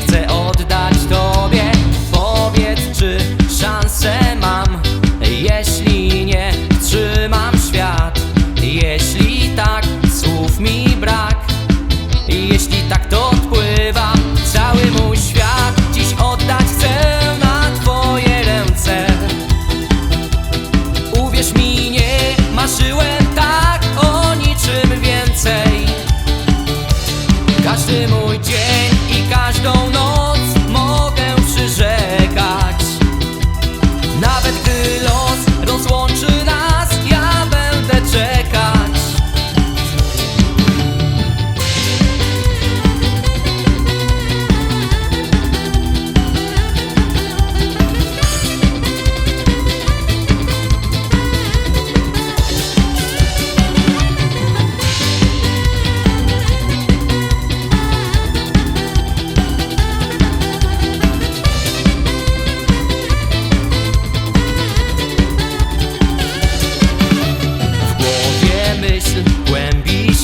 Chcę oddać Tobie. Powiedz, czy szansę mam? Jeśli nie, trzymam świat. Jeśli tak, słów mi brak. Jeśli tak, to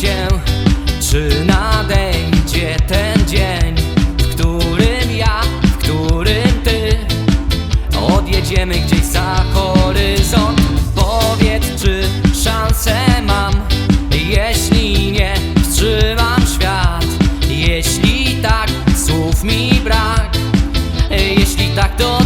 się, czy nadejdzie ten dzień, w którym ja, w którym ty odjedziemy gdzieś za horyzont. Powiedz, czy szansę mam, jeśli nie, wstrzymam świat. Jeśli tak, słów mi brak, jeśli tak, to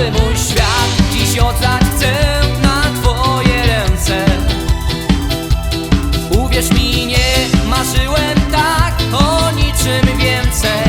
cały mój świat Dziś oddać chcę na twoje ręce. Uwierz mi, nie marzyłem tak o niczym więcej.